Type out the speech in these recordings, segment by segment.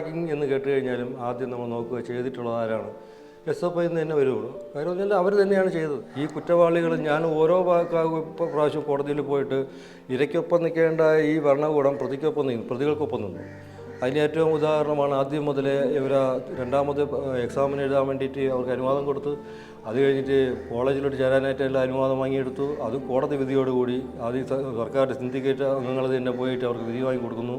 എവിടെ എന്ന് കേട്ട് കഴിഞ്ഞാലും ആദ്യം നമ്മൾ നോക്കുക ചെയ്തിട്ടുള്ളത് ആരാണ്? എസ് എഫ് ഐ എന്ന് തന്നെ വരുള്ളൂ. കാര്യം വെച്ചാൽ അവർ തന്നെയാണ് ചെയ്തത്. ഈ കുറ്റവാളികൾ ഞാൻ ഓരോ പ്രാവശ്യം കോടതിയിൽ പോയിട്ട് ഇരയ്ക്കൊപ്പം നിൽക്കേണ്ട ഈ ഭരണകൂടം പ്രതിക്കൊപ്പം നിന്നു പ്രതികൾക്കൊപ്പം നിന്നു. അതിന് ഏറ്റവും ഉദാഹരണമാണ് ആദ്യം മുതലേ ഇവർ രണ്ടാമത് എക്സാമിന് എഴുതാൻ വേണ്ടിയിട്ട് അവർക്ക് അനുവാദം കൊടുത്തു അത് കഴിഞ്ഞിട്ട് കോളേജിലോട്ട് ചേരാനായിട്ട് എല്ലാം അനുവാദം വാങ്ങിയെടുത്തു. അത് കോടതി വിധിയോടുകൂടി ആദ്യം സർക്കാരിന്റെ സിൻഡിക്കേറ്റ് അംഗങ്ങൾ തന്നെ പോയിട്ട് അവർക്ക് വിധി വാങ്ങി കൊടുക്കുന്നു.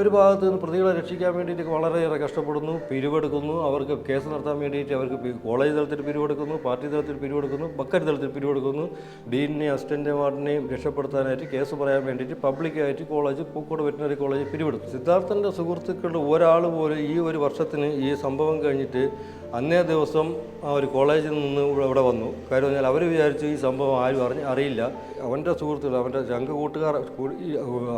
ഒരു ഭാഗത്ത് നിന്ന് പ്രതികളെ രക്ഷിക്കാൻ വേണ്ടിയിട്ട് വളരെയേറെ കഷ്ടപ്പെടുന്നു പിരിവെടുക്കുന്നു. അവർക്ക് കേസ് നടത്താൻ വേണ്ടിയിട്ട് അവർക്ക് കോളേജ് തലത്തിൽ പിരിവെടുക്കുന്നു പാർട്ടി തലത്തിൽ പിരിവെടുക്കുന്നു ബക്കറ്റ് തലത്തിൽ പിരിവെടുക്കുന്നു. ഡീനിനെയും അസിസ്റ്റന്റ് വാർഡിനെയും രക്ഷപ്പെടുത്താനായിട്ട് കേസ് പറയാൻ വേണ്ടിയിട്ട് പബ്ലിക്കായിട്ട് കോളേജ് പൂക്കോട് വെറ്റിനറി കോളേജ് പിരിവെടുത്തു. സിദ്ധാർത്ഥന്റെ സുഹൃത്തുക്കളുടെ ഒരാൾ പോലും ഈ ഒരു വർഷത്തിന് ഈ സംഭവം കഴിഞ്ഞിട്ട് അന്നേ ദിവസം ആ ഒരു കോളേജിൽ നിന്ന് ഇവിടെ വന്നു. കാര്യം പറഞ്ഞാൽ അവർ വിചാരിച്ചു ഈ സംഭവം ആരും അറിഞ്ഞ് അറിയില്ല. അവന്റെ സുഹൃത്തുക്കൾ അവന്റെ ചങ്ക കൂട്ടുകാർ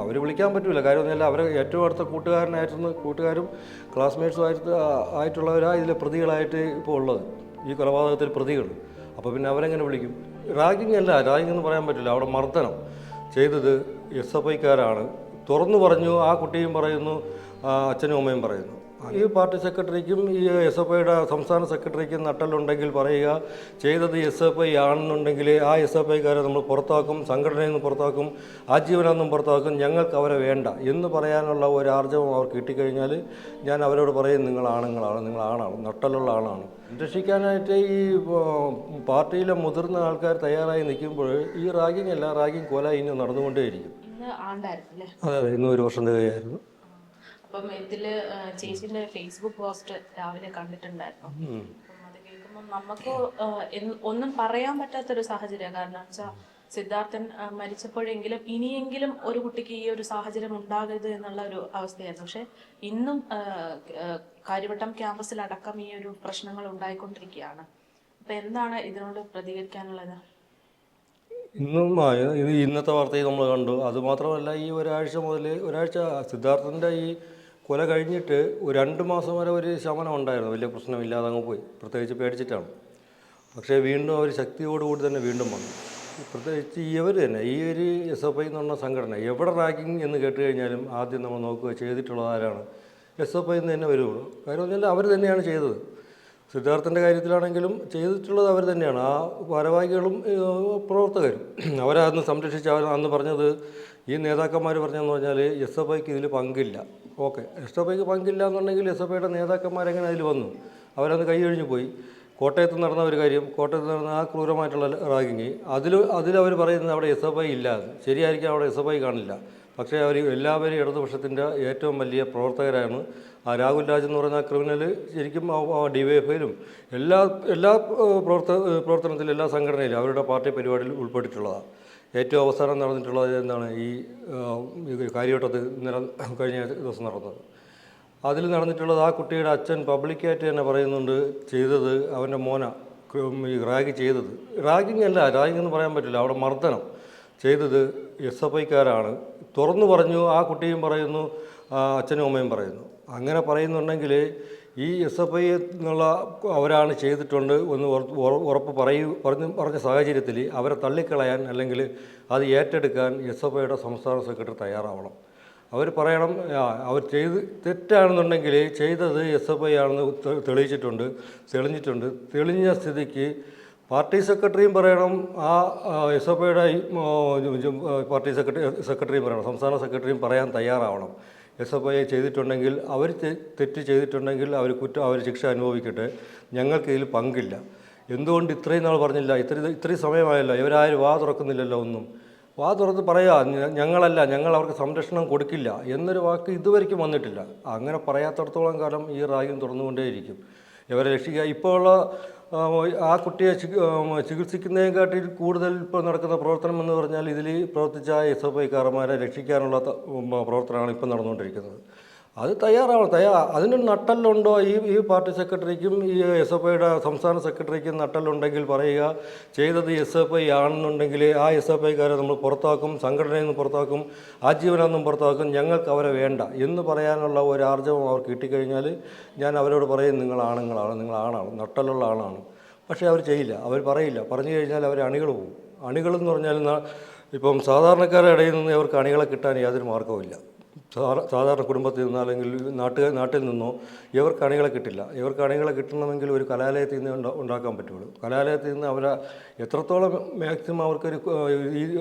അവർ വിളിക്കാൻ പറ്റില്ല കാര്യം പറഞ്ഞാൽ അവരെ ഏറ്റവും അടുത്ത കൂട്ടുകാരനായിരുന്നു കൂട്ടുകാരും ക്ലാസ്മേറ്റ്സും ആയിട്ട് ആയിട്ടുള്ളവരാണ് ഇതിലെ പ്രതികളായിട്ട് ഇപ്പോൾ ഉള്ളത്. ഈ കൊലപാതകത്തിൽ പ്രതികൾ അപ്പോൾ പിന്നെ അവരെങ്ങനെ വിളിക്കും? റാഗിങ് അല്ല റാഗിങ് എന്ന് പറയാൻ പറ്റില്ല. അവിടെ മർദ്ദനം ചെയ്തത് എസ് എഫ് ഐക്കാരാണ്. തുറന്നു പറഞ്ഞു ആ കുട്ടിയും പറയുന്നു അച്ഛനും അമ്മയും പറയുന്നു. ഈ പാർട്ടി സെക്രട്ടറിക്കും ഈ എസ് എഫ് ഐയുടെ സംസ്ഥാന സെക്രട്ടറിക്കും നട്ടലുണ്ടെങ്കിൽ പറയുക ചെയ്തത് എസ് എഫ് ഐ ആണെന്നുണ്ടെങ്കിൽ ആ എസ് എഫ് ഐക്കാരെ നമ്മൾ പുറത്താക്കും സംഘടനയിൽ നിന്ന് പുറത്താക്കും ആജീവനാന്തം പുറത്താക്കും ഞങ്ങൾക്ക് അവരെ വേണ്ട എന്ന് പറയാനുള്ള ഒരു ആർജവം അവർക്ക് കിട്ടിക്കഴിഞ്ഞാൽ ഞാൻ അവരോട് പറയും നിങ്ങൾ ആണുങ്ങളാണ് നിങ്ങൾ ആണാണ് നട്ടലുള്ള ആളാണ്. രക്ഷിക്കാനായിട്ട് ഈ പാർട്ടിയിലെ മുതിർന്ന ആൾക്കാർ തയ്യാറായി നിൽക്കുമ്പോൾ ഈ റാഗിങ് അല്ല റാഗിങ് കൊല ഇനി നടന്നുകൊണ്ടേയിരിക്കും. അതെ അതെ ഇന്ന് ഒരു വർഷം തികയായിരുന്നു. അപ്പം ഇതിൽ ചേച്ചിന്റെ ഫേസ്ബുക്ക് പോസ്റ്റ് രാവിലെ കണ്ടിട്ടുണ്ടായിരുന്നു. അപ്പം അത് കേൾക്കുമ്പോൾ നമുക്ക് ഒന്നും പറയാൻ പറ്റാത്തൊരു സാഹചര്യം. കാരണം വെച്ചാൽ സിദ്ധാർത്ഥൻ മരിച്ചപ്പോഴെങ്കിലും ഇനിയെങ്കിലും ഒരു കുട്ടിക്ക് ഈ ഒരു സാഹചര്യം ഉണ്ടാകരുത് എന്നുള്ള ഒരു അവസ്ഥയായിരുന്നു. പക്ഷെ ഇന്നും കാര്യവട്ടം ക്യാമ്പസിൽ അടക്കം ഈ ഒരു പ്രശ്നങ്ങൾ ഉണ്ടായിക്കൊണ്ടിരിക്കുകയാണ്. അപ്പൊ എന്താണ് ഇതിനോട് പ്രതികരിക്കാനുള്ളത്? ഇന്നും ഇത് ഇന്നത്തെ വാർത്തയിൽ നമ്മൾ കണ്ടു. അതുമാത്രമല്ല ഈ ഒരാഴ്ച മുതൽ ഒരാഴ്ച സിദ്ധാർത്ഥന്റെ ഈ കൊല കഴിഞ്ഞിട്ട് ഒരു രണ്ട് മാസം വരെ ഒരു ശമനം ഉണ്ടായിരുന്നു. വലിയ പ്രശ്നമില്ലാതെ അങ്ങ് പോയി. പ്രത്യേകിച്ച് പേടിച്ചിട്ടാണ്. പക്ഷേ വീണ്ടും അവർ ശക്തിയോടുകൂടി തന്നെ വീണ്ടും വന്നു. പ്രത്യേകിച്ച് ഇവർ തന്നെ ഈ ഒരു എസ് എഫ് ഐ എന്ന് പറഞ്ഞ സംഘടന എവിടെ റാങ്കിങ് എന്ന് കേട്ട് കഴിഞ്ഞാലും ആദ്യം നമ്മൾ നോക്കുക ചെയ്തിട്ടുള്ളത് ആരാണ്? എസ് എഫ് ഐ എന്ന് തന്നെ വരുള്ളൂ. കാര്യം പറഞ്ഞാൽ അവർ തന്നെയാണ് ചെയ്തത്. സിദ്ധാർത്ഥന്റെ കാര്യത്തിലാണെങ്കിലും ചെയ്തിട്ടുള്ളത് അവർ തന്നെയാണ്. ആ ഭാരവാഹികളും പ്രവർത്തകരും. അവരെ അന്ന് സംരക്ഷിച്ച് അവർ അന്ന് പറഞ്ഞത് ഈ നേതാക്കന്മാർ പറഞ്ഞതെന്ന് പറഞ്ഞാൽ എസ് എഫ് ഐക്ക് ഇതിൽ പങ്കില്ല. ഓക്കെ. എസ് എഫ് ഐക്ക് പങ്കില്ല എന്നുണ്ടെങ്കിൽ എസ് എഫ് ഐയുടെ നേതാക്കന്മാരെങ്ങനെ അതിൽ വന്നു? അവരന്ന് കൈയൊഴിഞ്ഞു പോയി. കോട്ടയത്ത് നടന്ന ഒരു കാര്യം കോട്ടയത്ത് നടന്ന ആ ക്രൂരമായിട്ടുള്ള റാഗിങ്. അതിൽ അതിലവർ പറയുന്നത് അവിടെ എസ് എഫ് ഐ ഇല്ല. ശരിയായിരിക്കും അവിടെ എസ് എഫ് ഐ കാണില്ല. പക്ഷേ അവർ എല്ലാവരും ഇടതുപക്ഷത്തിന്റെ ഏറ്റവും വലിയ പ്രവർത്തകരാണ്. ആ രാഹുൽ രാജ് എന്ന് പറയുന്ന ക്രിമിനൽ ശരിക്കും ഡി വൈ എല്ലാ എല്ലാ പ്രവർത്ത പ്രവർത്തനത്തിലും എല്ലാ സംഘടനയിലും അവരുടെ പാർട്ടി പരിപാടിയിൽ ഉൾപ്പെട്ടിട്ടുള്ളതാണ്. ഏറ്റവും അവസാനം നടന്നിട്ടുള്ളത് എന്താണ് ഈ കാര്യവട്ടത്ത് ഇന്നലെ കഴിഞ്ഞ ദിവസം നടന്നത്. അതിൽ നടന്നിട്ടുള്ളത് ആ കുട്ടിയുടെ അച്ഛൻ പബ്ലിക്കായിട്ട് തന്നെ പറയുന്നുണ്ട് ചെയ്തത് അവന്റെ മോന റാഗ് ചെയ്തത്. റാഗിങ് അല്ല റാഗിങ് എന്ന് പറയാൻ പറ്റില്ല അവിടെ മർദ്ദനം ചെയ്തത് എസ് എഫ് ഐക്കാരാണ്. തുറന്നു പറഞ്ഞു ആ കുട്ടിയും പറയുന്നു അച്ഛനും അമ്മയും പറയുന്നു. അങ്ങനെ പറയുന്നുണ്ടെങ്കിൽ ഈ എസ് എഫ് ഐ എന്നുള്ള അവരാണ് ചെയ്തിട്ടുണ്ട് എന്ന് ഉറപ്പ് ഉറ- ഉറപ്പ് പറയൂ പറഞ്ഞു പറഞ്ഞ സാഹചര്യത്തിൽ അവരെ തള്ളിക്കളയാൻ അല്ലെങ്കിൽ അത് ഏറ്റെടുക്കാൻ എസ് എഫ് ഐയുടെ സംസ്ഥാന സെക്രട്ടറി തയ്യാറാവണം. അവർ പറയണം അവർ ചെയ്ത് തെറ്റാണെന്നുണ്ടെങ്കിൽ ചെയ്തത് എസ് എഫ് ഐ ആണെന്ന് തെളിയിച്ചിട്ടുണ്ട് തെളിഞ്ഞിട്ടുണ്ട്. തെളിഞ്ഞ സ്ഥിതിക്ക് പാർട്ടി സെക്രട്ടറിയും പറയണം ആ എസ് എഫ് ഐയുടെ പാർട്ടി സെക്രട്ടറി സെക്രട്ടറിയും പറയണം സംസ്ഥാന സെക്രട്ടറിയും പറയാൻ തയ്യാറാവണം. എസ് എഫ് ഐ ചെയ്തിട്ടുണ്ടെങ്കിൽ അവർ തെറ്റ് ചെയ്തിട്ടുണ്ടെങ്കിൽ അവർ കുറ്റം അവർ ശിക്ഷ അനുഭവിക്കട്ടെ. ഞങ്ങൾക്ക് ഇതിൽ പങ്കില്ല. എന്തുകൊണ്ട് ഇത്രയും നാൾ പറഞ്ഞില്ല? ഇത്ര ഇത്രയും സമയമായല്ലോ. ഇവരാരും വാ തുറക്കുന്നില്ലല്ലോ ഒന്നും. വാ തുറന്ന് പറയാ ഞങ്ങളല്ല ഞങ്ങൾ അവർക്ക് സംരക്ഷണം കൊടുക്കില്ല എന്നൊരു വാക്ക് ഇതുവരെയ്ക്കും വന്നിട്ടില്ല. അങ്ങനെ പറയാത്തടത്തോളം കാലം ഈ റാഗിങ് തുറന്നുകൊണ്ടേയിരിക്കും. ഇവരെ രക്ഷിക്കുക ഇപ്പോൾ ഉള്ള ആ, കുട്ടിയെ ചികിത്സിക്കുന്നതിനെക്കാട്ടിൽ കൂടുതൽ ഇപ്പോൾ നടക്കുന്ന പ്രവർത്തനം എന്ന് പറഞ്ഞാൽ ഇതിൽ പ്രവർത്തിച്ച എസ് എഫ് ഐക്കാരന്മാരെ രക്ഷിക്കാനുള്ള പ്രവർത്തനമാണ് ഇപ്പോൾ നടന്നുകൊണ്ടിരിക്കുന്നത്. അത് തയ്യാറാവണം. തയ്യാ അതിന് നട്ടല്ലുണ്ടോ? ഈ ഈ പാർട്ടി സെക്രട്ടറിക്കും ഈ എസ് എഫ് ഐയുടെ സംസ്ഥാന സെക്രട്ടറിക്കും നട്ടല്ലുണ്ടെങ്കിൽ പറയുക ചെയ്തത് എസ് എഫ് ഐ ആണെന്നുണ്ടെങ്കിൽ ആ എസ് എഫ് ഐക്കാരെ നമ്മൾ പുറത്താക്കും സംഘടനയിൽ നിന്ന് പുറത്താക്കും ആജീവനാന്തം പുറത്താക്കും ഞങ്ങൾക്ക് അവരെ വേണ്ട എന്ന് പറയാനുള്ള ഒരു ആർജവം അവർ കിട്ടിക്കഴിഞ്ഞാൽ ഞാൻ അവരോട് പറയും നിങ്ങൾ ആണുങ്ങളാണ് നിങ്ങൾ ആണാണ് നട്ടലുള്ള ആളാണ്. പക്ഷേ അവർ ചെയ്യില്ല. അവർ പറയില്ല. പറഞ്ഞു കഴിഞ്ഞാൽ അവർ അണികൾ പോകും അണികളെന്ന് പറഞ്ഞാൽ ഇപ്പം സാധാരണക്കാരുടെ ഇടയിൽ നിന്ന് അവർക്ക് അണികളെ കിട്ടാൻ യാതൊരു സാധാ- സാധാരണ കുടുംബത്തിൽ നിന്നോ അല്ലെങ്കിൽ നാട്ടുകാർ നാട്ടിൽ നിന്നോ ഇവർക്ക് അണികളെ കിട്ടില്ല. ഇവർക്ക് അണികളെ കിട്ടണമെങ്കിൽ ഒരു കലാലയത്തിൽ നിന്ന് ഉണ്ടാ- ഉണ്ടാക്കാൻ പറ്റുള്ളൂ. കലാലയത്തിൽ നിന്ന് അവരെ എത്രത്തോളം മാക്സിമം അവർക്കൊരു ഈ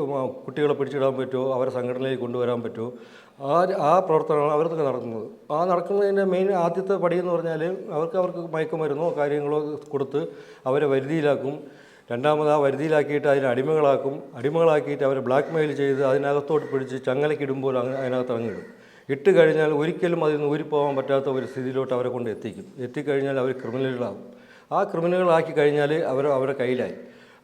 കുട്ടികളെ പിടിച്ചിടാൻ പറ്റുമോ അവരെ സംഘടനയിലേക്ക് കൊണ്ടുവരാൻ പറ്റുമോ ആ ആ പ്രവർത്തനമാണ് അവർക്ക് നടക്കുന്നത് ആ നടക്കുന്നതിന്റെ മെയിൻ ആദ്യത്തെ പടി എന്ന് പറഞ്ഞാൽ അവർക്ക് അവർക്ക് മയക്കുമരുന്നോ കാര്യങ്ങളോ കൊടുത്ത് അവരെ വരുതിയിലാക്കും. രണ്ടാമത് ആ വരുതിയിലാക്കിയിട്ട് അതിനെ അടിമകളാക്കും. അടിമകളാക്കിയിട്ട് അവരെ ബ്ലാക്ക് മെയിൽ ചെയ്ത് അതിനകത്തോട്ട് പിടിച്ച് ചങ്ങലക്കിടുമ്പോൾ അതിനകത്ത് അങ്ങിടും ഇട്ട് കഴിഞ്ഞാൽ ഒരിക്കലും അതിൽ നിന്ന് ഊരിപ്പോകാൻ പറ്റാത്ത ഒരു സ്ഥിതിയിലോട്ട് അവരെ കൊണ്ട് എത്തിക്കും. എത്തിക്കഴിഞ്ഞാൽ അവർ ക്രിമിനലുകളാകും ആ ക്രിമിനലുകളാക്കി കഴിഞ്ഞാൽ അവർ അവരുടെ കയ്യിലായി.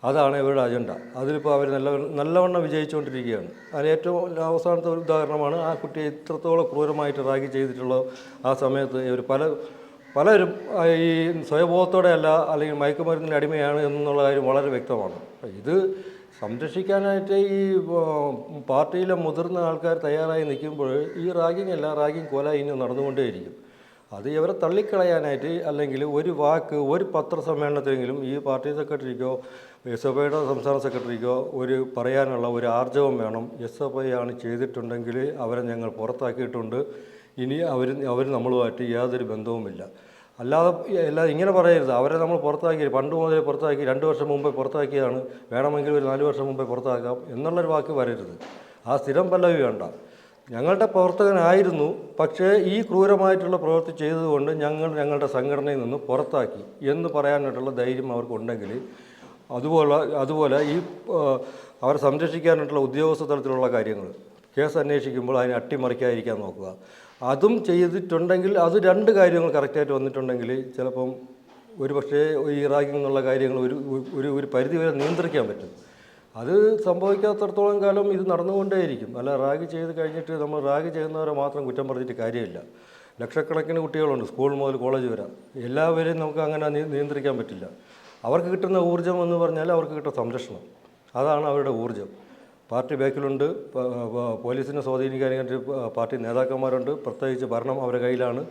അതാണ് ഇവരുടെ അജണ്ട. അതിലിപ്പോൾ അവർ നല്ല നല്ലവണ്ണം വിജയിച്ചുകൊണ്ടിരിക്കുകയാണ്. അതിൽ ഏറ്റവും അവസാനത്തെ ഒരു ഉദാഹരണമാണ് ആ കുട്ടിയെ ഇത്രത്തോളം ക്രൂരമായിട്ട് റാഗി ചെയ്തിട്ടുള്ള ആ സമയത്ത് ഇവർ പല പലരും ഈ സ്വയബോധത്തോടെയല്ല അല്ലെങ്കിൽ മയക്കുമരുന്നിന്റെ അടിമയാണ് എന്നുള്ള കാര്യം വളരെ വ്യക്തമാണ്. ഇത് സംരക്ഷിക്കാനായിട്ട് ഈ പാർട്ടിയിലെ മുതിർന്ന ആൾക്കാർ തയ്യാറായി നിൽക്കുമ്പോൾ ഈ റാഗിങ് അല്ല റാഗിങ് കൊല ഇനി നടന്നുകൊണ്ടേയിരിക്കും. അത് ഇവരെ തള്ളിക്കളയാനായിട്ട് അല്ലെങ്കിൽ ഒരു വാക്ക് ഒരു പത്രസമ്മേളനത്തിലെങ്കിലും ഈ പാർട്ടി സെക്രട്ടറിക്കോ എസ് എഫ് ഐയുടെ സംസ്ഥാന സെക്രട്ടറിക്കോ ഒരു പറയാനുള്ള ഒരു ആർജവം വേണം. എസ് എഫ് ഐ ആണ് ചെയ്തിട്ടുണ്ടെങ്കിൽ അവരെ ഞങ്ങൾ പുറത്താക്കിയിട്ടുണ്ട്. ഇനി അവർ അവർ നമ്മളുമായിട്ട് യാതൊരു ബന്ധവുമില്ല. അല്ലാതെ അല്ലാതെ ഇങ്ങനെ പറയരുത്. അവരെ നമ്മൾ പുറത്താക്കി പണ്ട് മുതലേ പുറത്താക്കി രണ്ട് വർഷം മുമ്പേ പുറത്താക്കിയതാണ്. വേണമെങ്കിൽ ഒരു നാല് വർഷം മുമ്പേ പുറത്താക്കാം എന്നുള്ളൊരു വാക്ക് വരരുത്. ആ സ്ഥിരം പല്ലവി വേണ്ട. ഞങ്ങളുടെ പ്രവർത്തകനായിരുന്നു. പക്ഷേ ഈ ക്രൂരമായിട്ടുള്ള പ്രവൃത്തി ചെയ്തതുകൊണ്ട് ഞങ്ങൾ ഞങ്ങളുടെ സംഘടനയിൽ നിന്ന് പുറത്താക്കി എന്ന് പറയാനായിട്ടുള്ള ധൈര്യം അവർക്കുണ്ടെങ്കിൽ അതുപോലെ അതുപോലെ ഈ അവരെ സംരക്ഷിക്കാനായിട്ടുള്ള ഉദ്യോഗസ്ഥ തലത്തിലുള്ള കാര്യങ്ങൾ കേസ് അന്വേഷിക്കുമ്പോൾ അതിനെ അട്ടിമറിക്കാതിരിക്കാൻ നോക്കുക. അതും ചെയ്തിട്ടുണ്ടെങ്കിൽ അത് രണ്ട് കാര്യങ്ങൾ കറക്റ്റായിട്ട് വന്നിട്ടുണ്ടെങ്കിൽ ചിലപ്പം ഒരു പക്ഷേ ഈ റാഗിംഗ് എന്നുള്ള കാര്യങ്ങൾ ഒരു ഒരു ഒരു പരിധി വരെ നിയന്ത്രിക്കാൻ പറ്റും. അത് സംഭവിക്കാത്തടത്തോളം കാലം ഇത് നടന്നുകൊണ്ടേയിരിക്കും. അല്ല റാഗ് ചെയ്ത് കഴിഞ്ഞിട്ട് നമ്മൾ റാഗ് ചെയ്യുന്നവരെ മാത്രം കുറ്റം പറഞ്ഞിട്ട് കാര്യമില്ല. ലക്ഷക്കണക്കിന് കുട്ടികളുണ്ട് സ്കൂൾ മുതൽ കോളേജ് വരെ. എല്ലാവരെയും നമുക്ക് അങ്ങനെ നിയന്ത്രിക്കാൻ പറ്റില്ല. അവർക്ക് കിട്ടുന്ന ഊർജം എന്ന് പറഞ്ഞാൽ അവർക്ക് കിട്ടുന്ന സംരക്ഷണം. അതാണ് അവരുടെ ഊർജം. പാർട്ടി ബാക്കിലുണ്ട്. പോലീസിനെ സ്വാധീനിക്കാനായിട്ട് പാർട്ടി നേതാക്കന്മാരുണ്ട്. പ്രത്യേകിച്ച് ഭരണം അവരുടെ കയ്യിലാണ്.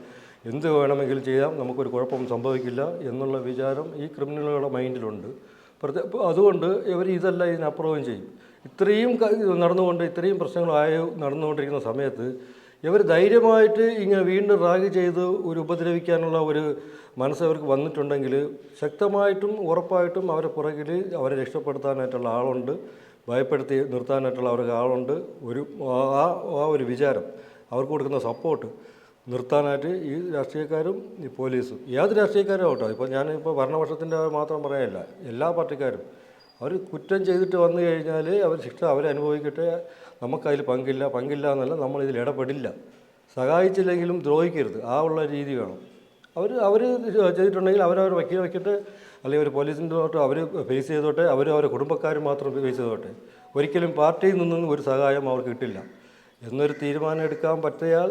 എന്ത് വേണമെങ്കിലും ചെയ്യാം. നമുക്കൊരു കുഴപ്പം സംഭവിക്കില്ല എന്നുള്ള വിചാരം ഈ ക്രിമിനലുകളുടെ മൈൻഡിലുണ്ട്. അതുകൊണ്ട് ഇവർ ഇതെല്ലാം ഇതിനപ്പുറവും ചെയ്യും. ഇത്രയും നടന്നുകൊണ്ട് ഇത്രയും പ്രശ്നങ്ങളായ നടന്നുകൊണ്ടിരിക്കുന്ന സമയത്ത് ഇവർ ധൈര്യമായിട്ട് ഇങ്ങനെ വീണ്ടും റാഗ് ചെയ്ത് ഒരു ഉപദ്രവിക്കാനുള്ള ഒരു മനസ്സ് അവർക്ക് വന്നിട്ടുണ്ടെങ്കിൽ ശക്തമായിട്ടും ഉറപ്പായിട്ടും അവരെ പുറകിൽ അവരെ രക്ഷപ്പെടുത്താനായിട്ടുള്ള ആളുണ്ട്. ഭയപ്പെടുത്തി നിർത്താനായിട്ടുള്ള അവർക്ക് ആളുണ്ട്. ഒരു ആ ആ ഒരു വിചാരം. അവർക്ക് കൊടുക്കുന്ന സപ്പോർട്ട് നിർത്താനായിട്ട് ഈ രാഷ്ട്രീയക്കാരും ഈ പോലീസും ഏത് രാഷ്ട്രീയക്കാരും ആവട്ടോ. ഇപ്പോൾ ഞാനിപ്പോൾ ഭരണപക്ഷത്തിന്റെ മാത്രം പറയാനില്ല. എല്ലാ പാർട്ടിക്കാരും. അവർ കുറ്റം ചെയ്തിട്ട് വന്നു കഴിഞ്ഞാൽ അവർ ശിക്ഷ അവരനുഭവിക്കട്ടെ നമുക്കതിൽ പങ്കില്ല. പങ്കില്ല എന്നല്ല നമ്മളിതിൽ ഇടപെടില്ല. സഹായിച്ചില്ലെങ്കിലും ദ്രോഹിക്കരുത്. ആ ഉള്ള രീതി വേണം. അവർ അവർ ചെയ്തിട്ടുണ്ടെങ്കിൽ അവരവർ വക്കീൽ വയ്ക്കട്ടെ അല്ലെങ്കിൽ ഒരു പോലീസിന്റെ തൊട്ട് അവർ ഫേസ് ചെയ്തോട്ടെ അവർ അവരുടെ കുടുംബക്കാർ മാത്രം ഫേസ് ചെയ്തോട്ടെ. ഒരിക്കലും പാർട്ടിയിൽ നിന്നും ഒരു സഹായം അവർക്ക് കിട്ടില്ല. എന്നൊരു തീരുമാനം എടുക്കാൻ പറ്റിയാൽ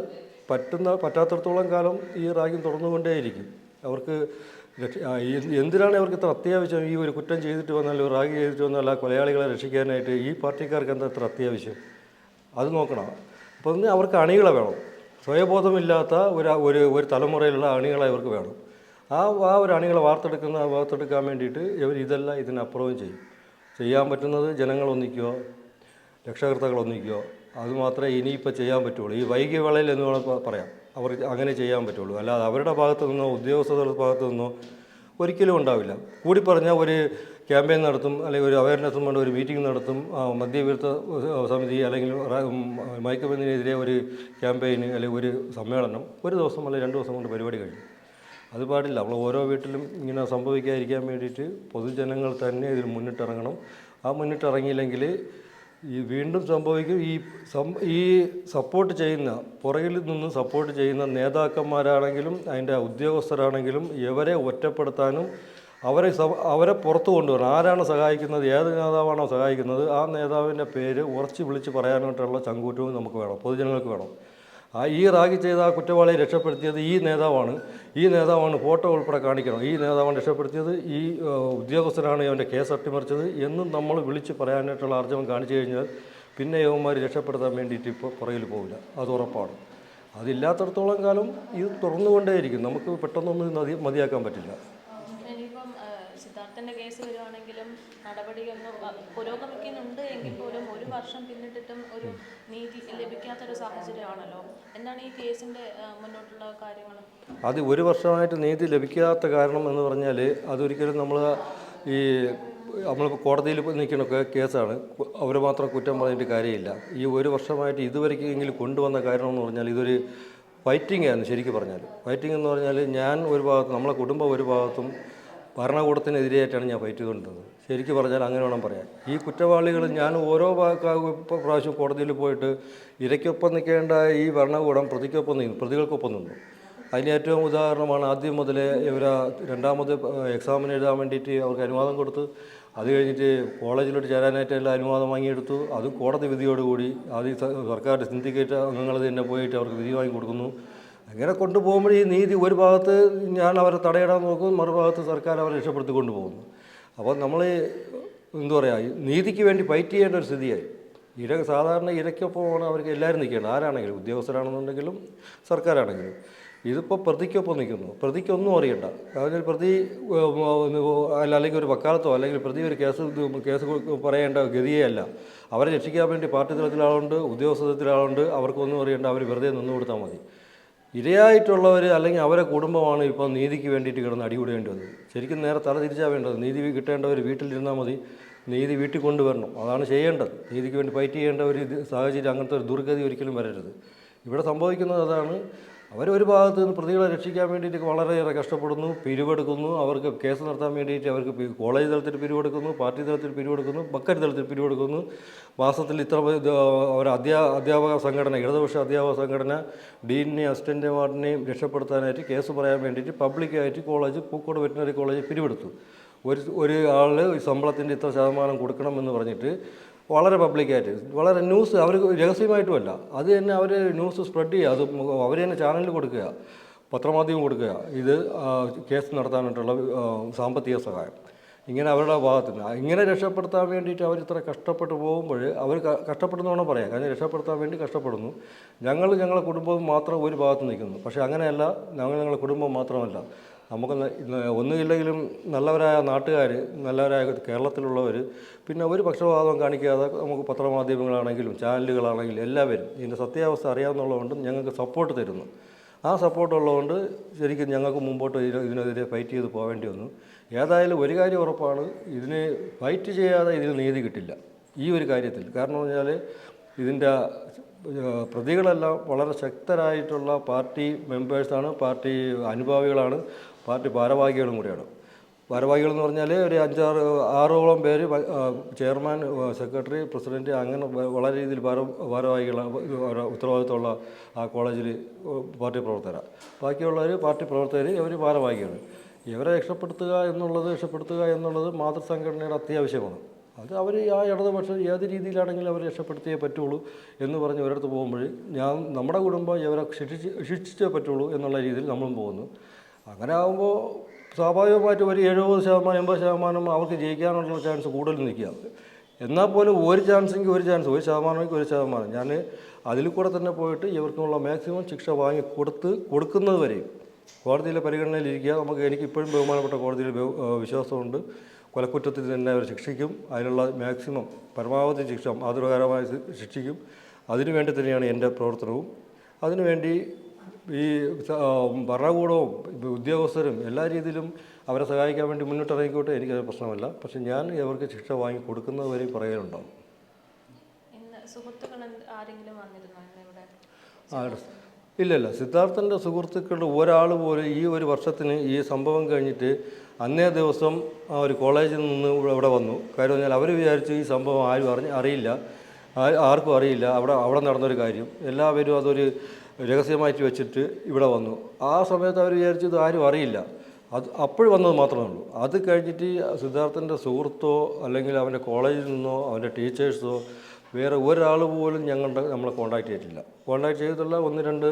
പറ്റുന്ന പറ്റാത്തടത്തോളം കാലം ഈ റാഗിങ് തുടർന്നുകൊണ്ടേയിരിക്കും. അവർക്ക് എന്തിനാണ് അവർക്ക് ഇത്ര അത്യാവശ്യം? ഈ ഒരു കുറ്റം ചെയ്തിട്ട് വന്നാൽ ഒരു റാഗി ചെയ്തിട്ട് വന്നാൽ ആ കൊലയാളികളെ രക്ഷിക്കാനായിട്ട് ഈ പാർട്ടിക്കാർക്ക് എന്താ ഇത്ര അത്യാവശ്യം? അത് നോക്കണം. അപ്പോൾ അവർക്ക് അണികളെ വേണം. സ്വയബോധമില്ലാത്ത ഒരു ഒരു ഒരു തലമുറയിലുള്ള അണികളെ ഇവർക്ക് വേണം. ആ ആ ഒരു അണികളെ വാർത്തെടുക്കുന്ന വാർത്തെടുക്കാൻ വേണ്ടിയിട്ട് ഇവർ ഇതെല്ലാം ഇതിനപ്പുറവും ചെയ്യും. ചെയ്യാൻ പറ്റുന്നത് ജനങ്ങൾ ഒന്നിക്കുകയോ രക്ഷകർത്താക്കൾ ഒന്നിക്കുക. അതുമാത്രമേ ഇനിയിപ്പോൾ ചെയ്യാൻ പറ്റുള്ളൂ. ഈ വൈകിയ വേളയിൽ എന്ന് വേണം പറയാം. അവർ അങ്ങനെ ചെയ്യാൻ പറ്റുള്ളൂ. അല്ലാതെ അവരുടെ ഭാഗത്തു നിന്നോ ഉദ്യോഗസ്ഥരുടെ ഭാഗത്തു നിന്നോ ഒരിക്കലും ഉണ്ടാവില്ല. കൂടി പറഞ്ഞാൽ ഒരു ക്യാമ്പയിൻ നടത്തും അല്ലെങ്കിൽ ഒരു അവയർനെസ്സും കൊണ്ട് ഒരു മീറ്റിംഗ് നടത്തും മദ്യവിരുദ്ധ സമിതി അല്ലെങ്കിൽ മയക്കുമരുന്നിനെതിരെ ഒരു ക്യാമ്പയിൻ അല്ലെങ്കിൽ ഒരു സമ്മേളനം ഒരു ദിവസം അല്ലെങ്കിൽ രണ്ട് ദിവസം കൊണ്ട് പരിപാടി കഴിഞ്ഞു അത് പാടില്ല. നമ്മൾ ഓരോ വീട്ടിലും ഇങ്ങനെ സംഭവിക്കാതിരിക്കാൻ വേണ്ടിയിട്ട് പൊതുജനങ്ങൾ തന്നെ ഇതിൽ മുന്നിട്ടിറങ്ങണം. ആ മുന്നിട്ടിറങ്ങിയില്ലെങ്കിൽ ഈ വീണ്ടും സംഭവിക്കും. ഈ ഈ സപ്പോർട്ട് ചെയ്യുന്ന പുറകിൽ നിന്ന് സപ്പോർട്ട് ചെയ്യുന്ന നേതാക്കന്മാരാണെങ്കിലും അതിന്റെ ഉദ്യോഗസ്ഥരാണെങ്കിലും ഇവരെ ഒറ്റപ്പെടുത്താനും അവരെ അവരെ പുറത്തു കൊണ്ടുവരണം. ആരാണ് സഹായിക്കുന്നത്? ഏത് നേതാവാണോ സഹായിക്കുന്നത്? ആ നേതാവിന്റെ പേര് ഉറച്ചു വിളിച്ച് പറയാനായിട്ടുള്ള ചങ്കൂറ്റവും നമുക്ക് വേണം. പൊതുജനങ്ങൾക്ക് വേണം. ആ ഈ റാഗി ചെയ്ത ആ കുറ്റവാളിയെ രക്ഷപ്പെടുത്തിയത് ഈ നേതാവാണ്. ഈ നേതാവാണ് ഫോട്ടോ ഉൾപ്പെടെ കാണിക്കണം. ഈ നേതാവാണ് രക്ഷപ്പെടുത്തിയത്. ഈ ഉദ്യോഗസ്ഥരാണ് അവന്റെ കേസ് അട്ടിമറിച്ചത് എന്നും നമ്മൾ വിളിച്ച് പറയാനായിട്ടുള്ള ആർജവം കാണിച്ചു കഴിഞ്ഞാൽ പിന്നെ യവന്മാർ രക്ഷപ്പെടുത്താൻ വേണ്ടിയിട്ട് ഇപ്പോൾ പുറകിൽ പോവില്ല. അത് ഉറപ്പാണ്. അതില്ലാത്തടത്തോളം കാലം ഇത് തുറന്നുകൊണ്ടേയിരിക്കും. നമുക്ക് പെട്ടെന്നൊന്നും മതിയാക്കാൻ പറ്റില്ല ഇനിയിപ്പം ആ, സിദ്ധാർത്ഥന്റെ കേസ് വരുവാണെങ്കിലും നടപടിയൊന്നും പുരോഗമിക്കുന്നുണ്ട് എങ്കിൽ പോലും ഒരു വർഷം പിന്നിട്ടിട്ടും ഒരു നീതി ലഭിക്കാത്തൊരു സാഹചര്യമാണല്ലോ. എന്താണ് ഈ കേസിന്റെ മുന്നോട്ടുള്ള കാര്യങ്ങൾ? അത് ഒരു വർഷമായിട്ട് നീതി ലഭിക്കാത്ത കാരണം എന്ന് പറഞ്ഞാൽ അതൊരിക്കലും നമ്മൾ ഈ നമ്മളിപ്പോൾ കോടതിയിൽ നിൽക്കുന്ന കേസാണ്. അവർ മാത്രം കുറ്റം പറഞ്ഞിട്ട് കാര്യമില്ല. ഈ ഒരു വർഷമായിട്ട് ഇതുവരെയെങ്കിലും കൊണ്ടുവന്ന കാരണം എന്ന് പറഞ്ഞാൽ ഇതൊരു ഫൈറ്റിംഗ് ആയിരുന്നു ശരിക്കും പറഞ്ഞാൽ ഫൈറ്റിംഗ് എന്ന് പറഞ്ഞാൽ ഞാൻ ഒരു ഭാഗത്ത് നമ്മളെ കുടുംബം ഒരു ഭാഗത്തും ഭരണകൂടത്തിനെതിരെയായിട്ടാണ് ഞാൻ ഫൈറ്റ് ചെയ്തുകൊണ്ടിരുന്നത്. ശരിക്കും പറഞ്ഞാൽ അങ്ങനെ വേണം പറയാൻ. ഈ കുറ്റവാളികൾ ഞാൻ ഓരോ പ്രാവശ്യം കോടതിയിൽ പോയിട്ട് ഇരയ്ക്കൊപ്പം നിൽക്കേണ്ട ഈ ഭരണകൂടം പ്രതിക്കൊപ്പം നിന്നു പ്രതികൾക്കൊപ്പം നിന്നു. അതിന് ഏറ്റവും ഉദാഹരണമാണ് ആദ്യം മുതലേ ഇവർ രണ്ടാമത് എക്സാമിന് എഴുതാൻ വേണ്ടിയിട്ട് അവർക്ക് അനുവാദം കൊടുത്ത് അത് കഴിഞ്ഞിട്ട് കോളേജിലോട്ട് ചേരാനായിട്ട് എല്ലാം അനുവാദം വാങ്ങിയെടുത്തു. അത് കോടതി വിധിയോടുകൂടി ആദ്യം സർക്കാർ സിൻഡിക്കേറ്റ് അംഗങ്ങൾ തന്നെ പോയിട്ട് അവർക്ക് വിധി വാങ്ങി കൊടുക്കുന്നു. അങ്ങനെ കൊണ്ടുപോകുമ്പോൾ ഈ നീതി ഒരു ഭാഗത്ത് ഞാൻ അവരെ തടയിടാൻ നോക്കും മറുഭാഗത്ത് സർക്കാർ അവരെ രക്ഷപ്പെടുത്തി കൊണ്ടുപോകുന്നു. അപ്പോൾ നമ്മൾ എന്താ പറയുക നീതിക്ക് വേണ്ടി ഫൈറ്റ് ചെയ്യേണ്ട ഒരു സ്ഥിതിയായി. ഇര സാധാരണ ഇരയ്ക്കൊപ്പമാണ് അവർക്ക് എല്ലാവരും നിൽക്കേണ്ടത്. ആരാണെങ്കിലും? ഉദ്യോഗസ്ഥരാണെന്നുണ്ടെങ്കിലും സർക്കാരാണെങ്കിലും. ഇതിപ്പോൾ പ്രതിക്കൊപ്പം നിൽക്കുന്നു. പ്രതിക്കൊന്നും അറിയണ്ട. അതിൽ പ്രതി അല്ലെങ്കിൽ ഒരു വക്കാലത്തോ അല്ലെങ്കിൽ പ്രതി ഒരു കേസ് കേസ് പറയേണ്ട ഗതിയേ അല്ല. അവരെ രക്ഷിക്കാൻ വേണ്ടി പാർട്ടി തലത്തിലാളുണ്ട് ഉദ്യോഗസ്ഥ തലത്തിലാളുണ്ട്. അവർക്കൊന്നും അറിയണ്ട. അവർ വെറുതെ നിന്നു കൊടുത്താൽ മതി. ഇരയായിട്ടുള്ളവർ അല്ലെങ്കിൽ അവരെ കുടുംബമാണ് ഇപ്പോൾ നീതിക്ക് വേണ്ടിയിട്ട് കിടന്ന് അടികൂടേണ്ടി വന്നത്. ശരിക്കും നേരെ തല തിരിച്ചാൽ വേണ്ടത്. നീതി കിട്ടേണ്ടവർ വീട്ടിലിരുന്നാൽ മതി. നീതി വീട്ടിൽ കൊണ്ടുവരണം. അതാണ് ചെയ്യേണ്ടത്. നീതിക്ക് വേണ്ടി ഫൈറ്റ് ചെയ്യേണ്ട ഒരു സാഹചര്യം അങ്ങനത്തെ ഒരു ദുർഗതി ഒരിക്കലും വരരുത്. ഇവിടെ സംഭവിക്കുന്നത് അതാണ് അവരൊരു ഭാഗത്ത് നിന്ന് പ്രതികളെ രക്ഷിക്കാൻ വേണ്ടിയിട്ട് വളരെയേറെ കഷ്ടപ്പെടുന്നു പിരിവെടുക്കുന്നു. അവർക്ക് കേസ് നടത്താൻ വേണ്ടിയിട്ട് അവർക്ക് കോളേജ് തലത്തിൽ പിരിവെടുക്കുന്നു പാർട്ടി തലത്തിൽ പിരിവെടുക്കുന്നു ബക്കറ്റ് തലത്തിൽ പിരിവെടുക്കുന്നു. മാസത്തിൽ ഇത്ര അവർ അധ്യാ അധ്യാപക സംഘടന ഇടതുപക്ഷ അധ്യാപക സംഘടന ഡീനിനെയും അസിസ്റ്റന്റ് വാർഡിനെയും രക്ഷപ്പെടുത്താനായിട്ട് കേസ് പറയാൻ വേണ്ടിയിട്ട് പബ്ലിക്കായിട്ട് കോളേജ് പൂക്കോട് വെറ്റിനറി കോളേജ് പിരിവെടുത്തു. ഒരു ഒരു ആൾ ശമ്പളത്തിന്റെ ഇത്ര ശതമാനം കൊടുക്കണമെന്ന് പറഞ്ഞിട്ട് വളരെ പബ്ലിക്കായിട്ട് വളരെ ന്യൂസ് അവർ രഹസ്യമായിട്ടുമല്ല. അത് തന്നെ അവർ ന്യൂസ് സ്പ്രെഡ് ചെയ്യുക. അത് അവർ തന്നെ ചാനലിൽ കൊടുക്കുക. പത്രമാധ്യമം കൊടുക്കുക. ഇത് കേസ് നടത്താനായിട്ടുള്ള സാമ്പത്തിക സഹായം. ഇങ്ങനെ അവരുടെ ഭാഗത്തു നിന്ന് ഇങ്ങനെ രക്ഷപ്പെടുത്താൻ വേണ്ടിയിട്ട് അവർ ഇത്ര കഷ്ടപ്പെട്ട് പോകുമ്പോൾ അവർ കഷ്ടപ്പെടുന്നു കഷ്ടപ്പെടുന്നതാണ് പറയാം കാരണം രക്ഷപ്പെടുത്താൻ വേണ്ടി കഷ്ടപ്പെടുന്നു. ഞങ്ങൾ ഞങ്ങളുടെ കുടുംബവും മാത്രം ഒരു ഭാഗത്ത് നിൽക്കുന്നു. പക്ഷേ അങ്ങനെയല്ല ഞങ്ങൾ ഞങ്ങളുടെ കുടുംബം മാത്രമല്ല. നമുക്ക് ഒന്നുമില്ലെങ്കിലും നല്ലവരായ നാട്ടുകാർ നല്ലവരായ കേരളത്തിലുള്ളവർ പിന്നെ ഒരു പക്ഷപാതം കാണിക്കാതെ നമുക്ക് പത്രമാധ്യമങ്ങളാണെങ്കിലും ചാനലുകളാണെങ്കിലും എല്ലാവരും ഇതിന്റെ സത്യാവസ്ഥ അറിയാവുന്നതുകൊണ്ട് ഞങ്ങൾക്ക് സപ്പോർട്ട് തരുന്നു. ആ സപ്പോർട്ടുള്ളതുകൊണ്ട് ശരിക്കും ഞങ്ങൾക്ക് മുമ്പോട്ട് ഇതിന് ഇതിനെതിരെ ഫൈറ്റ് ചെയ്ത് പോകേണ്ടി വന്നു. ഏതായാലും ഒരു കാര്യം ഉറപ്പാണ് ഇതിന് ഫൈറ്റ് ചെയ്യാതെ ഇതിന് നീതി കിട്ടില്ല. ഈ ഒരു കാര്യത്തിൽ. കാരണം പറഞ്ഞാൽ ഇതിന്റെ പ്രതികളെല്ലാം വളരെ ശക്തരായിട്ടുള്ള പാർട്ടി മെമ്പേഴ്സാണ് പാർട്ടി അനുഭാവികളാണ് പാർട്ടി ഭാരവാഹികളും കൂടിയാണ്. ഭാരവാഹികൾ എന്ന് പറഞ്ഞാൽ ഒരു അഞ്ചാറ് ആറോളം പേര് ചെയർമാൻ സെക്രട്ടറി പ്രസിഡന്റ് അങ്ങനെ വളരെ രീതിയിൽ ഭാര ഭാരവാഹികളാണ് ഉത്തരവാദിത്തമുള്ള ആ കോളേജിൽ പാർട്ടി പ്രവർത്തകരാണ് ബാക്കിയുള്ളവർ പാർട്ടി പ്രവർത്തകർ അവർ ഭാരവാഹികൾ ഇവരെ രക്ഷപ്പെടുത്തുക എന്നുള്ളത് രക്ഷപ്പെടുത്തുക എന്നുള്ളത് മാതൃസംഘടനയുടെ അത്യാവശ്യമാണ്. അത് അവർ ആ ഇടതുപക്ഷം ഏത് രീതിയിലാണെങ്കിലും അവർ രക്ഷപ്പെടുത്തിയേ പറ്റുള്ളൂ എന്ന് പറഞ്ഞ് ഒരിടത്ത് പോകുമ്പോൾ ഞാൻ നമ്മുടെ കുടുംബം ഇവരെ ശിക്ഷിച്ച് ശിക്ഷിച്ചേ പറ്റുള്ളൂ എന്നുള്ള രീതിയിൽ നമ്മളും പോകുന്നു. അങ്ങനെ ആകുമ്പോൾ സ്വാഭാവികമായിട്ടും ഒരു എഴുപത് ശതമാനം എൺപത് ശതമാനം അവർക്ക് ജയിക്കാനുള്ള ചാൻസ് കൂടുതൽ നിൽക്കുക എന്നാൽ പോലും ഒരു ചാൻസെങ്കിൽ ഒരു ചാൻസ് ഒരു ശതമാനമെങ്കിൽ ഒരു ശതമാനം. ഞാൻ അതിൽ കൂടെ തന്നെ പോയിട്ട് ഇവർക്കുള്ള മാക്സിമം ശിക്ഷ വാങ്ങി കൊടുത്ത് കൊടുക്കുന്നത് വരെയും കോടതിയിലെ പരിഗണനയിലിരിക്കുക. നമുക്ക് എനിക്ക് ഇപ്പോഴും ബഹുമാനപ്പെട്ട കോടതിയിൽ വിശ്വാസമുണ്ട്. കൊലക്കുറ്റത്തിൽ തന്നെ അവർ ശിക്ഷിക്കും. അതിനുള്ള മാക്സിമം പരമാവധി ശിക്ഷ മാതൃകാരമായി ശി- ശിക്ഷിക്കും. അതിനുവേണ്ടി തന്നെയാണ് എന്റെ പ്രവർത്തനവും. അതിനുവേണ്ടി ഈ ഭരണകൂടവും ഉദ്യോഗസ്ഥരും എല്ലാ രീതിയിലും അവരെ സഹായിക്കാൻ വേണ്ടി മുന്നിട്ടിറങ്ങിക്കോട്ടെ. എനിക്കത് പ്രശ്നമല്ല. പക്ഷെ ഞാൻ അവർക്ക് ശിക്ഷ വാങ്ങി കൊടുക്കുന്നത് വരെ പറയാനുണ്ടാവും. ഇന്ന് സുഹൃത്തുക്കൾ ആരെങ്കിലും വന്നിരുന്നോ ഇവിടെ ഇല്ലല്ല സിദ്ധാർത്ഥന്റെ സുഹൃത്തുക്കളുടെ ഒരാൾ പോലും ഈ ഒരു വർഷത്തിന് ഈ സംഭവം കഴിഞ്ഞിട്ട് അന്നേ ദിവസം ഒരു കോളേജിൽ നിന്ന് ഇവിടെ വന്നു. കാര്യം പറഞ്ഞാൽ അവർ വിചാരിച്ചു ഈ സംഭവം ആരും അറിഞ്ഞ് അറിയില്ല. ആർക്കും അറിയില്ല. അവിടെ അവിടെ നടന്നൊരു കാര്യം. എല്ലാവരും അതൊരു രഹസ്യമായിട്ട് വെച്ചിട്ട് ഇവിടെ വന്നു. ആ സമയത്ത് അവർ വിചാരിച്ചു ഇത് ആരും അറിയില്ല. അത് അപ്പോഴും വന്നത് മാത്രമേ ഉള്ളൂ. അത് കഴിഞ്ഞിട്ട് സിദ്ധാർത്ഥന്റെ സുഹൃത്തോ അല്ലെങ്കിൽ അവന്റെ കോളേജിൽ നിന്നോ അവന്റെ ടീച്ചേഴ്സോ വേറെ ഒരാൾ പോലും ഞങ്ങളുടെ നമ്മളെ കോണ്ടാക്ട് ചെയ്തിട്ടില്ല. കോണ്ടാക്ട് ചെയ്തിട്ടുള്ള ഒന്ന് രണ്ട്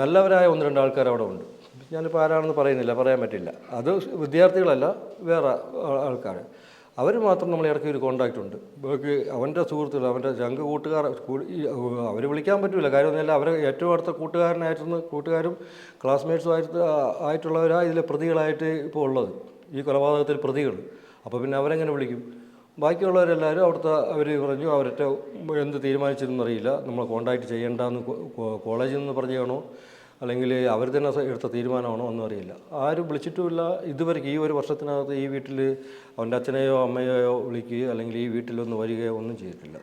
നല്ലവരായ ഒന്ന് രണ്ട് ആൾക്കാർ അവിടെ ഉണ്ട്. ഞാനിപ്പോൾ ആരാണെന്ന് പറയുന്നില്ല പറയാൻ പറ്റില്ല. അത് വിദ്യാർത്ഥികളല്ല വേറെ ആൾക്കാർ അവർ മാത്രം നമ്മളെ ഇടയ്ക്ക് ഒരു കോണ്ടാക്റ്റ് ഉണ്ട്. ബാക്കി അവന്റെ സുഹൃത്തുക്കൾ അവന്റെ ജങ്ക് കൂട്ടുകാർ അവർ വിളിക്കാൻ പറ്റില്ല കാര്യമൊന്നുമില്ല അവരെ ഏറ്റവും അടുത്ത കൂട്ടുകാരനായിരുന്നു കൂട്ടുകാരും ക്ലാസ്മേറ്റ്സും ആയിട്ട് ആയിട്ടുള്ളവരാണ് ഇതിലെ പ്രതികളായിട്ട് ഇപ്പോൾ ഉള്ളത്. ഈ കൊലപാതകത്തിൽ പ്രതികൾ അപ്പോൾ പിന്നെ അവരെങ്ങനെ വിളിക്കും? ബാക്കിയുള്ളവരെല്ലാവരും അവിടുത്തെ അവർ പറഞ്ഞു അവരുടെ എന്ത് തീരുമാനിച്ചിരുന്നറിയില്ല നമ്മൾ കോണ്ടാക്ട് ചെയ്യേണ്ടെന്ന് കോളേജിൽ നിന്ന് പറഞ്ഞാണോ അല്ലെങ്കിൽ അവർ തന്നെ എടുത്ത തീരുമാനമാണോ ഒന്നും അറിയില്ല. ആരും വിളിച്ചിട്ടുമില്ല. ഇതുവരെ ഈ ഒരു വർഷത്തിനകത്ത് ഈ വീട്ടിൽ അവന്റെ അച്ഛനെയോ അമ്മയെയോ വിളിക്കുകയോ അല്ലെങ്കിൽ ഈ വീട്ടിലൊന്ന് വരികയോ ഒന്നും ചെയ്തിട്ടില്ല.